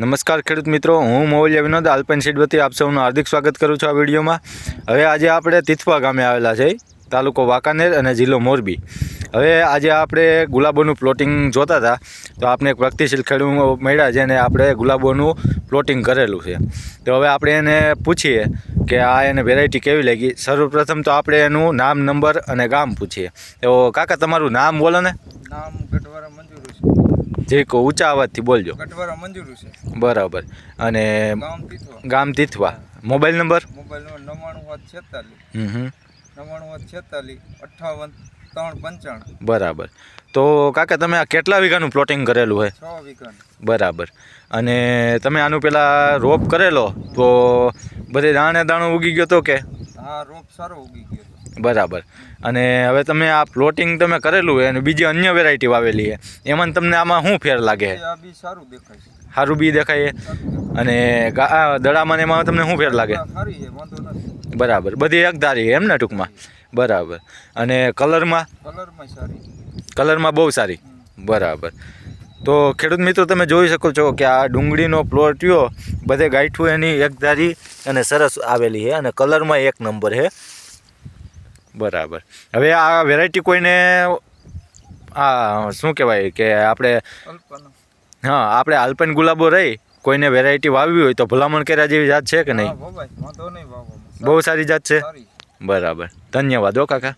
નમસ્કાર ખેડૂત મિત્રો, હું મોવલિયા વિનોદ આલ્પન સીડ વતી આપ સૌનું હાર્દિક સ્વાગત કરું છું આ વિડીયોમાં. હવે આજે આપણે તિથવા ગામે આવેલા છે, તાલુકો વાંકાનેર અને જિલ્લો મોરબી. હવે આજે આપણે ગુલાબોનું પ્લોટિંગ જોતા હતા, તો આપણે એક પ્રગતિશીલ ખેડૂત મળ્યા જેને આપણે ગુલાબોનું પ્લોટિંગ કરેલું છે. તો હવે આપણે એને પૂછીએ કે આ એને વેરાયટી કેવી લાગી? સર્વપ્રથમ તો આપણે એનું નામ, નંબર અને ગામ પૂછીએ. તો કાકા, તમારું નામ બોલો ને. નામ ગઢવારા મંજૂર કો જે ઊંચા અવાજથી બોલજો. ગઢવારા મંજૂર છે. બરાબર. અને ગામ Tithva. Mobile number? Mobile number નવ્વાણું પાંચ છેતાલીસ. નવ્વાણું પાંચ છેતાલીસ અઠ્ઠાવન ત્રણ પંચાણું. બરાબર. તો કાકા તમે આ કેટલા વીઘાનું પ્લોટિંગ કરેલું હોય? છ વીઘાનું. બરાબર. અને તમે આનું પેલા રોપ કરેલો તો બધે દાણે દાણો ઉગી ગયો તો કે? હા રોપ સારો ઉગી ગયો બરાબર. અને હવે તમે આ પ્લોટિંગ તમે કરેલું હોય અને બીજી અન્ય વેરાયટી વાવેલી છે એમાં તમને આમાં શું ફેર લાગે? સારું દેખાય સારું બી દેખાય. અને દડામાં એમાં તમને શું ફેર લાગે? બરાબર. બધી એકધારી એમ ને ટૂંકમાં? બરાબર. અને કલરમાં? કલરમાં સારી કલરમાં બહુ સારી. બરાબર. તો ખેડૂત મિત્રો તમે જોઈ શકો છો કે આ ડુંગળીનો પ્લોટ રહ્યો બધે ગાંઠું એની એકધારી અને સરસ આવેલી છે અને કલરમાં એક નંબર છે. બરાબર. હવે આ વેરાયટી કોઈને આ શું કહેવાય કે આપણે હા આપણે આલ્પન ગુલાબો રહી કોઈને વેરાયટી વાવવી હોય તો ભલામણ કર્યા જેવી જાત છે કે નહીં? બહુ સારી જાત છે? બરાબર. ધન્યવાદ હો કાકા.